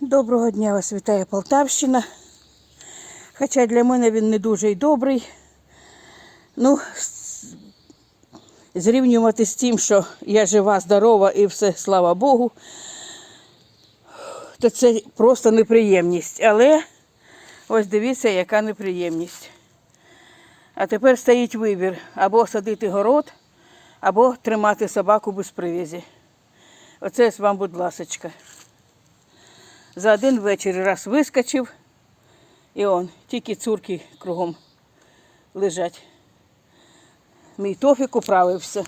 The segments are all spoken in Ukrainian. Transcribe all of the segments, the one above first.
Доброго дня вас вітає Полтавщина. Хоча для мене він не дуже й добрий. Ну, зрівнювати з тим, що я жива, здорова і все, слава Богу, то це просто неприємність. Але ось дивіться, яка неприємність. А тепер стоїть вибір або садити город, або тримати собаку без привізі. Оце вам, будь ласочка. За один вечір раз вискочив, і он, тільки цурки кругом лежать. Мій тофік управився.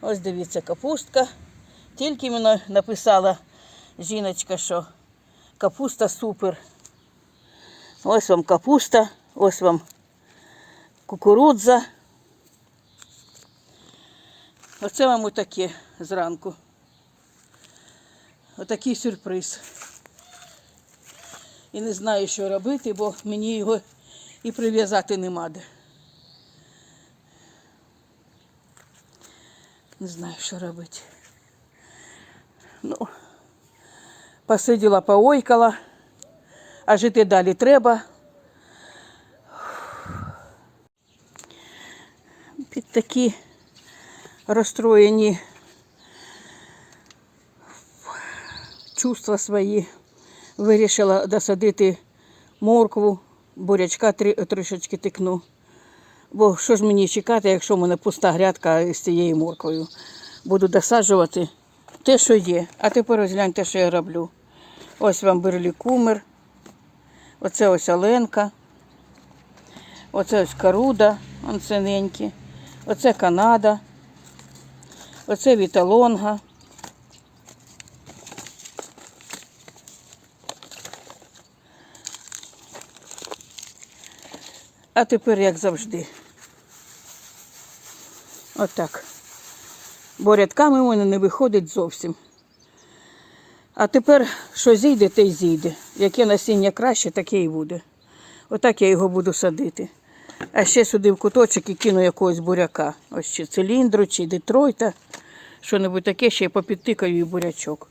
Ось дивіться, капустка. Тільки мені написала жіночка, що капуста супер. Ось вам капуста, ось вам кукурудза. Оце вам отаке зранку. Отакий сюрприз. І не знаю, що робити, бо мені його і прив'язати нема де. Не знаю, що робити. Ну, посиділа, поойкала, а жити далі треба. Під такі розстроєні чувства свої вирішила досадити моркву, бурячка трі- трошечки тикну. Бо що ж мені чекати, якщо в мене пуста грядка з цією морквою. Буду досаджувати те, що є. А тепер ось гляньте, що я роблю. Ось вам берлікумер, оце ось оленка, оце ось коруда, он синенькі, оце Канада, оце віталонга. А тепер як завжди. Отак. Бо рядками в мене не виходить зовсім. А тепер, що зійде, те й зійде. Яке насіння краще, таке і буде. Отак я його буду садити. А ще сюди в куточок і кину якогось буряка. Ось чи циліндру, чи детройта. Що-небудь таке, ще й попідтикаю і бурячок.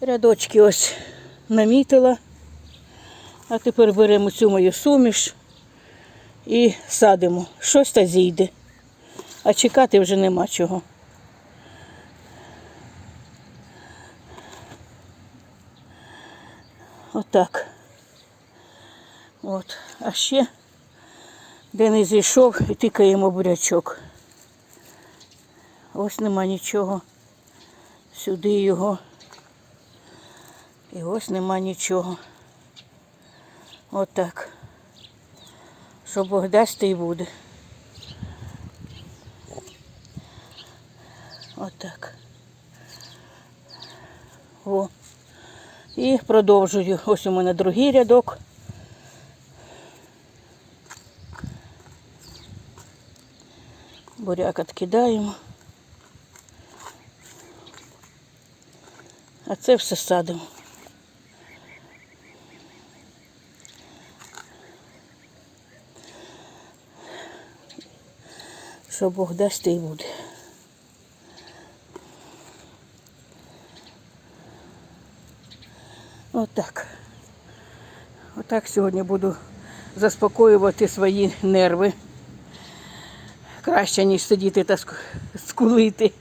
Рядочки ось намітила. А тепер беремо цю мою суміш і садимо. Щось та зійде. А чекати вже нема чого. Отак. От. А ще, де не зійшов, і тикаємо бурячок. Ось нема нічого. Сюди його. І ось нема нічого. Отак. Що Бог дасть, то й буде. Отак. О. І продовжую. Ось у мене другий рядок. Буряк відкидаємо. А це все садимо. Що Бог дасть, й буде. Отак. Отак сьогодні буду заспокоювати свої нерви. Краще, ніж сидіти та скулити.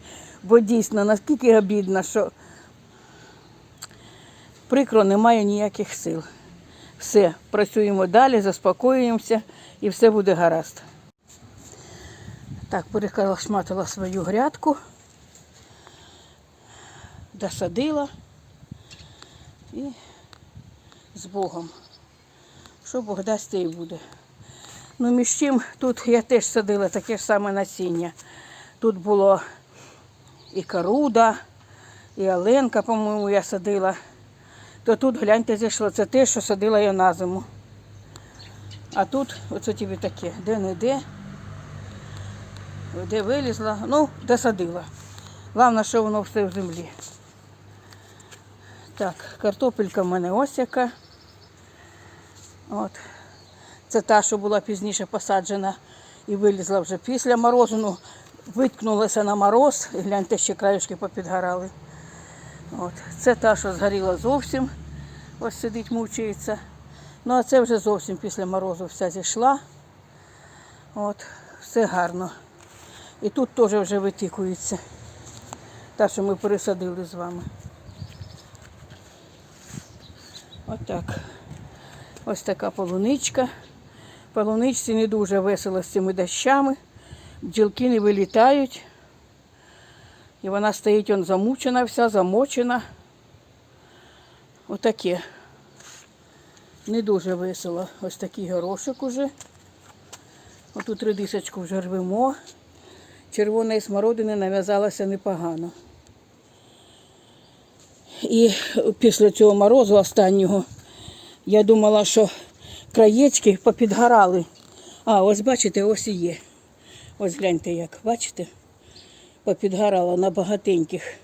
Бо дійсно наскільки обідно, що прикро немає ніяких сил. Все, працюємо далі, заспокоюємося і все буде гаразд. Так, перекалашматила свою грядку, досадила і з Богом. Що Бог дасть, те і буде. Ну, між тим, тут я теж садила таке ж саме насіння. Тут було і коруда, і оленка, по-моєму, я садила. То тут, гляньте, зійшло. Це те, що садила я на зиму. А тут оце тобі таке, де-не-де. Де вилізла, ну, досадила. Головне, що воно все в землі. Так, картопелька в мене ось яка. От. Це та, що була пізніше посаджена і вилізла вже після морозу. Ну, виткнулася на мороз. І гляньте, ще краюшки попідгорали. От. Це та, що згоріла зовсім. Ось сидить, мучається. Ну, а це вже зовсім після морозу вся зійшла. От, все гарно. І тут теж вже витікується. Та, що ми пересадили з вами. Отак. Ось така полуничка. Полуничці не дуже весело з цими дощами. Бджілки не вилітають. І вона стоїть он замучена вся, замочена. Отаке. Не дуже весело. Ось такий горошок уже. Отут редисочку вже рвемо. Червоної смородини нав'язалося непогано. І після цього морозу останнього я думала, що краєчки попідгорали. А, ось бачите, ось і є. Ось гляньте як, бачите? Попідгорало на багатеньких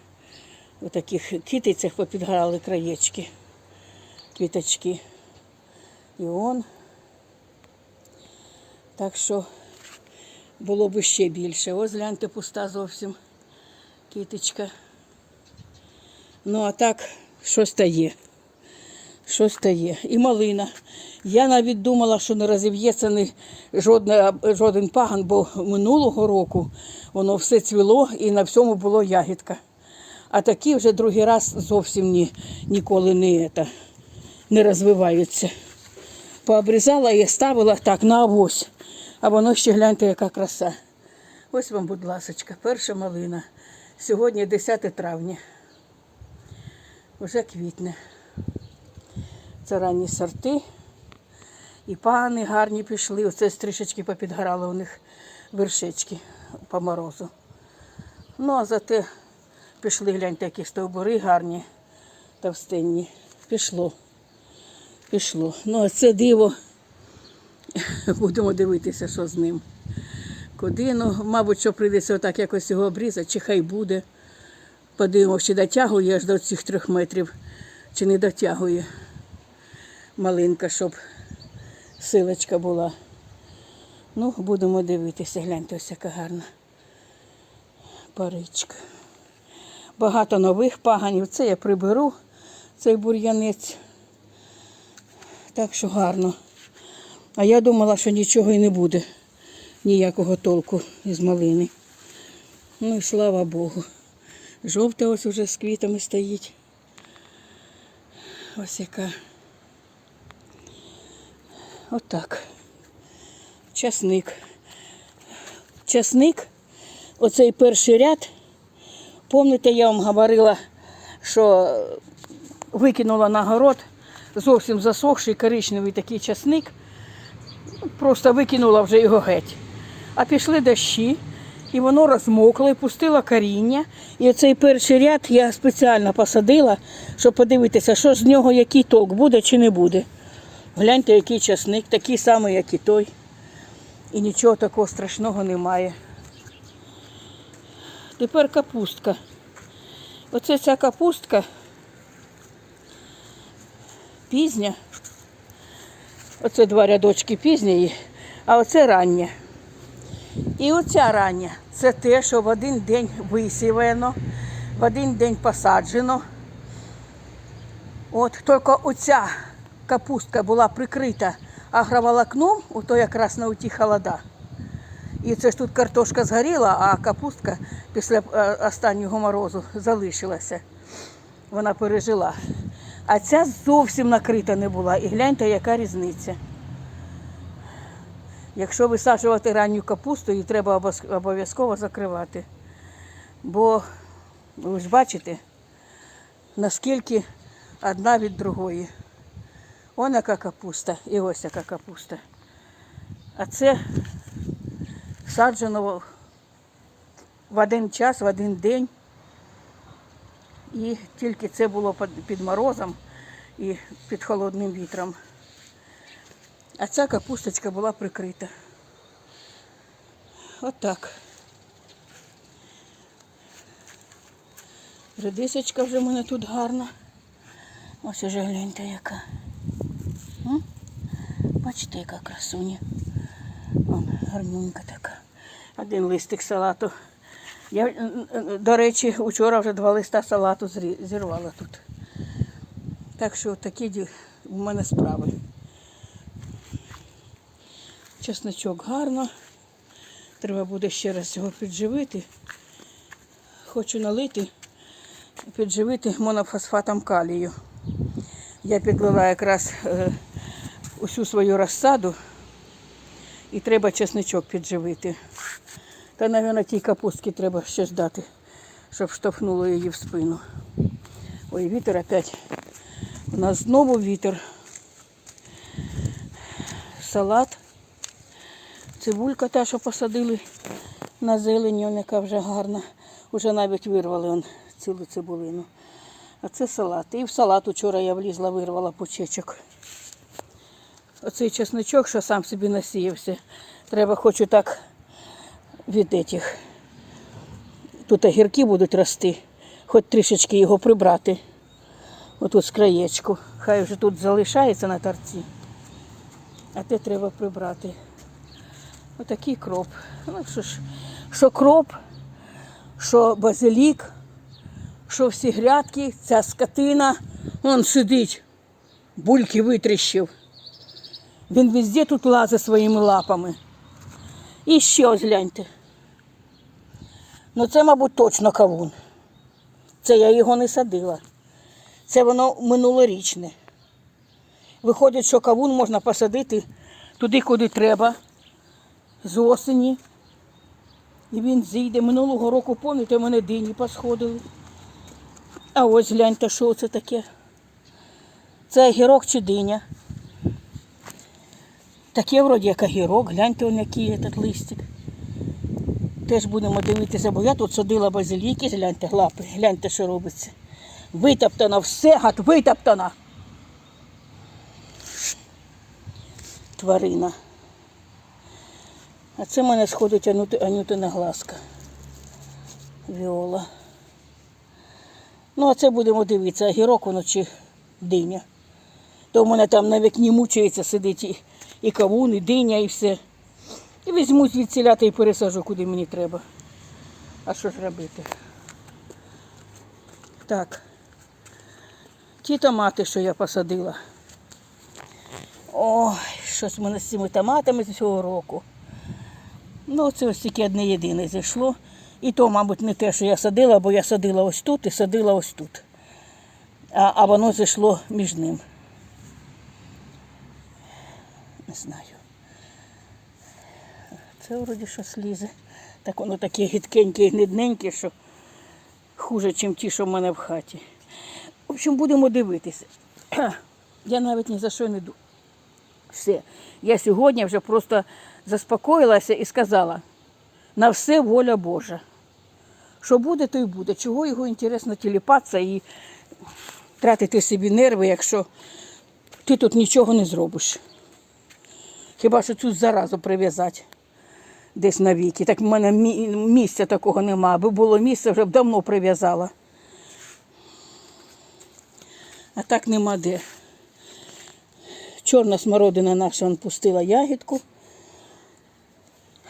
отаких китицях попідгорали краєчки, квіточки. І он. Так що було б ще більше. Ось гляньте, пуста зовсім китичка. Ну, а так, щось та є. Щось та є. І малина. Я навіть думала, що не розів'ється ні жодне, жоден паган, бо минулого року воно все цвіло і на всьому було ягідка. А такі вже другий раз зовсім ні, ніколи не, это, не розвиваються. Пообрізала і ставила так на авось. А воно ще гляньте, яка краса. Ось вам, будь ласочка, перша малина. Сьогодні 10 травня. Вже квітне. Це ранні сорти. І пани гарні пішли. Оце трішечки попідгорали у них вершечки по морозу. Ну, а зате пішли, гляньте, які стовбури гарні, товстенні. Пішло. Пішло. Ну, а це диво. Будемо дивитися, що з ним. Куди, ну, мабуть, що прийдеться отак якось його обрізати, чи хай буде. Подивимося, чи дотягує аж до цих трьох метрів, чи не дотягує малинка, щоб силочка була. Ну, будемо дивитися, гляньте, ось яка гарна паричка. Багато нових паганів. Це я приберу, цей бур'янець. Так що гарно. А я думала, що нічого і не буде. Ніякого толку із малини. Ну і слава Богу. Жовта ось уже з квітами стоїть. Ось яка. Отак. Часник. Часник, оцей перший ряд. Помните, я вам говорила, що викинула на город зовсім засохший коричневий такий часник. Просто викинула вже його геть. А пішли дощі, і воно розмокло, і пустило коріння. І оцей перший ряд я спеціально посадила, щоб подивитися, що з нього який толк буде чи не буде. Гляньте, який часник, такий самий, як і той. І нічого такого страшного немає. Тепер капустка. Оце ця капустка пізня. Оце два рядочки пізньої, а оце рання. І оця рання це те, що в один день висівано, в один день посаджено. От тільки оця капустка була прикрита агроволокном, ото якраз на оті холода. І це ж тут картошка згоріла, а капустка після е, останнього морозу залишилася. Вона пережила. А ця зовсім накрита не була. І гляньте, яка різниця. Якщо висаджувати ранню капусту, її треба обов'язково закривати. Бо ви ж бачите, наскільки одна від другої. Вон яка капуста і ось яка капуста. А це саджено в один час, в один день. І тільки це було під- морозом і під холодним вітром. А ця капусточка була прикрита. Отак. Редисочка вже в мене тут гарна. Ось уже гляньте яка. Бачите, яка красуня. Вон, гарненька така. Один листик салату Я, м, м, до речі, вчора вже два листа салату зірвала тут. Так що такі у мене справи. Чесночок гарно. Треба буде ще раз його підживити. Хочу налити, підживити монофосфатом калію. Я підлила якраз е, усю свою розсаду і треба чесничок підживити. Та, мабуть, тій капустки треба ще ждати, щоб штовхнуло її в спину. Ой, вітер опять. У нас знову вітер. Салат. Цибулька та, що посадили на зелені, яка вже гарна. Уже навіть вирвали он цілу цибулину. А це салат. І в салат вчора я влізла, вирвала почечок. Оцей чесночок, що сам собі насіявся. Треба хочу так від этих. Тут огірки будуть рости, хоч трішечки його прибрати. Отут з краєчку. Хай вже тут залишається на торці. А те треба прибрати. Отакий кроп. Ну що ж, що кроп, що базилік, що всі грядки, ця скотина, он сидить, бульки витріщив. Він везде тут лазить своїми лапами. І ще ось гляньте. Ну це, мабуть, точно кавун. Це я його не садила. Це воно минулорічне. Виходить, що кавун можна посадити туди, куди треба, з осені. І він зійде. Минулого року, пам'ятаєте, мене дині посходили. А ось гляньте, що це таке. Це огірок чи диня. Таке вроді як огірок, гляньте он який этот листик. Теж будемо дивитися, бо я тут садила базиліки, гляньте лапи, гляньте, що робиться. Витоптано все, гад, витоптано. Тварина. А це в мене сходить Анюти, Анютина глазка. Віола. Ну, а це будемо дивитися, огірок воно чи диня. То в мене там на вікні мучається сидить і, кавун, і диня, і все. І візьму звідсіляти і пересажу, куди мені треба. А що ж робити? Так. Ті томати, що я посадила. Ой, щось в мене з цими томатами з цього року. Ну, це ось тільки одне єдине зійшло. І то, мабуть, не те, що я садила, бо я садила ось тут і садила ось тут. А, а воно зійшло між ним. Не знаю. Це вроді щось лізе. Так воно таке гидкеньке і гнидненьке, що хуже, ніж ті, що в мене в хаті. В общем, будемо дивитися. Я навіть ні за що не думаю. Все. Я сьогодні вже просто заспокоїлася і сказала, на все воля Божа. Що буде, то й буде. Чого його інтересно тіліпатися і тратити собі нерви, якщо ти тут нічого не зробиш. Хіба що цю заразу прив'язати десь навіки. Так в мене місця такого нема. Аби було місце, вже б давно прив'язала. А так нема де. Чорна смородина наша он пустила ягідку.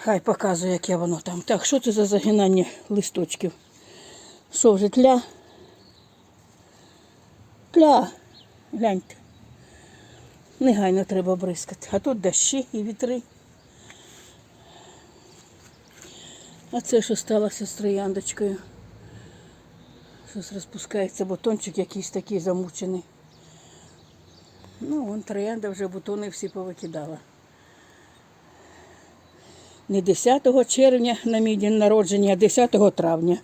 Хай показує, яке воно там. Так, що це за загинання листочків? Що вже тля? Тля. Гляньте. Негайно треба бризкати. А тут дощі і вітри. А це що сталося з трояндочкою? Щось розпускається, бутончик якийсь такий замучений. Ну, вон троянда вже бутони всі повикидала. Не 10 червня на мій день народження, а 10 травня.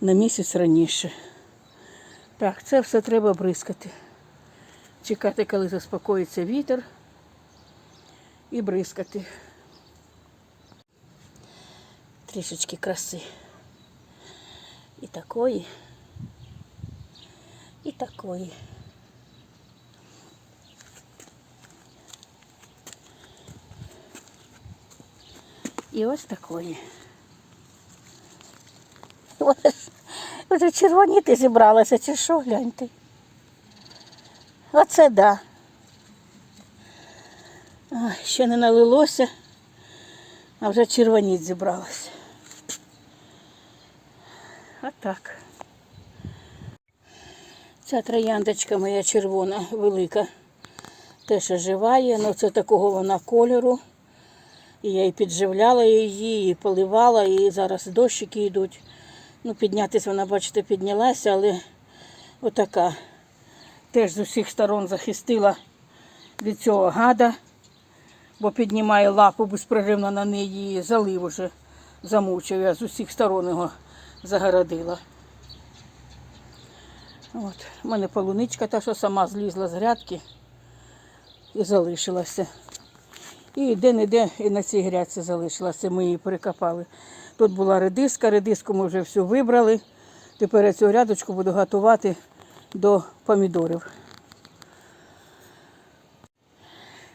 На місяць раніше. Так, це все треба бризкати. Чекати, коли заспокоїться вітер. І бризкати. Трішечки краси. І такої. І такої. І ось такої. Ось, вже червоніти зібралася, чи що, гляньте. Оце да. Ой, ще не налилося, а вже червоніт зібралася. А так. Ця трояндочка моя червона, велика. Теж оживає, але це такого вона кольору. І я і підживляла її, і поливала, і зараз дощики йдуть. Ну, піднятися вона, бачите, піднялася, але отака. Теж з усіх сторон захистила від цього гада, бо піднімає лапу безпреривно на неї залив уже замучив. Я з усіх сторон його загородила. От. У мене полуничка та, що сама злізла з грядки і залишилася. І де-не-де і на цій грядці залишилася, ми її перекопали. Тут була редиска, редиску ми вже всю вибрали. Тепер я цю грядочку буду готувати до помідорів.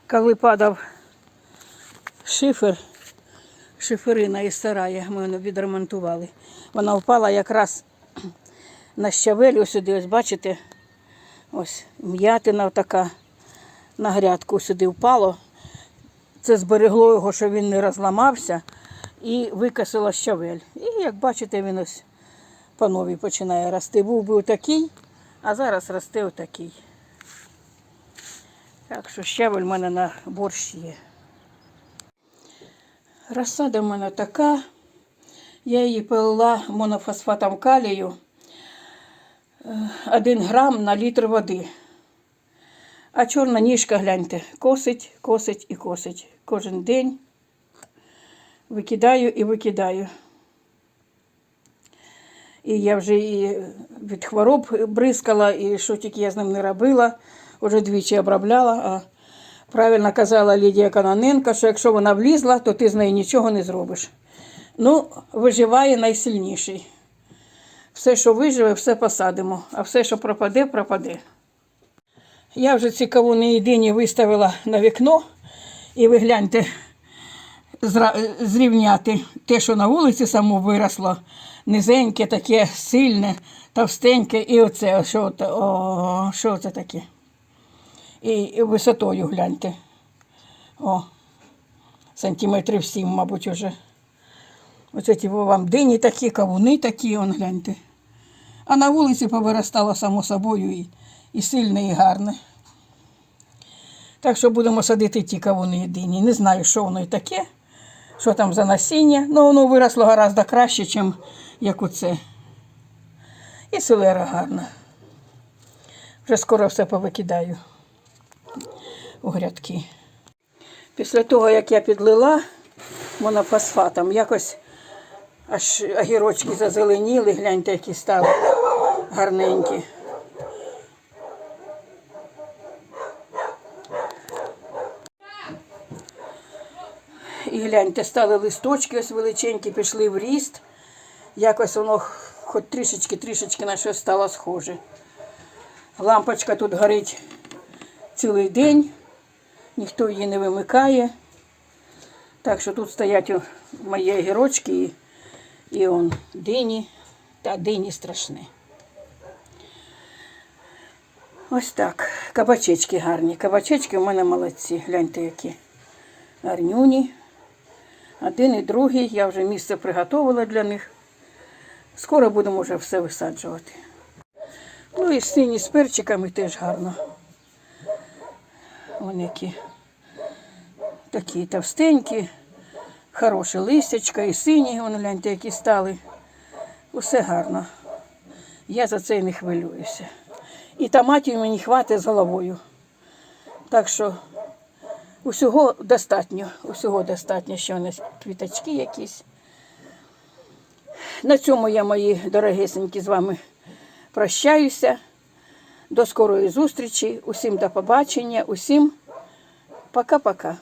Коли падав шифер, шиферина із сарая, ми її відремонтували. Вона впала якраз на щавель, ось сюди, ось бачите, ось м'ятина така на грядку сюди впало. Це зберегло його, що він не розламався і викосило щавель. І як бачите, він ось по новій починає рости. Був би отакий, а зараз росте отакий. Так що щавель в мене на борщ є. Розсада в мене така. Я її полила монофосфатом калію. Е, Один грам на літр води. А чорна ніжка, гляньте, косить, косить і косить. Кожен день викидаю і викидаю. І я вже і від хвороб бризкала, і що тільки я з ним не робила, вже двічі обробляла. А правильно казала Лідія Каноненко, що якщо вона влізла, то ти з нею нічого не зробиш. Ну, виживає найсильніший. Все, що виживе, все посадимо, а все, що пропаде, пропаде. Я вже ці кавуни єдині виставила на вікно, і ви гляньте, зрівняти те, що на вулиці само виросло, низеньке, таке сильне, товстеньке, і оце, що, о, що це таке. І, і висотою гляньте. О, сантиметрів сім, мабуть, уже. Оце ті вам дині такі, кавуни такі, он гляньте. А на вулиці повиростало само собою і, і сильне, і гарне. Так що будемо садити ті кавуни єдині. Не знаю, що воно і таке, що там за насіння. Ну, воно виросло гораздо краще, ніж як оце. І селера гарна. Вже скоро все повикидаю у грядки. Після того, як я підлила монофосфатом, якось аж огірочки зазеленіли, гляньте, які стали гарненькі. Гляньте, стали листочки ось величенькі, пішли в ріст. Якось воно хоч трішечки-трішечки на щось стало схоже. Лампочка тут горить цілий день, ніхто її не вимикає. Так що тут стоять мої огірочки і, і он дині. Та дині страшні. Ось так. Кабачечки гарні. Кабачечки у мене молодці. Гляньте, які гарнюні. Один і другий. Я вже місце приготувала для них. Скоро будемо вже все висаджувати. Ну і сині з перчиками теж гарно. Вони які такі товстенькі, хороше листячка і сині, вон гляньте, які стали. Усе гарно. Я за це не хвилююся. І томатів мені хватить з головою. Так що усього достатньо, усього достатньо, що у нас квіточки якісь. На цьому я, мої дорогесенькі, з вами прощаюся. До скорої зустрічі. Усім до побачення, усім пока-пока.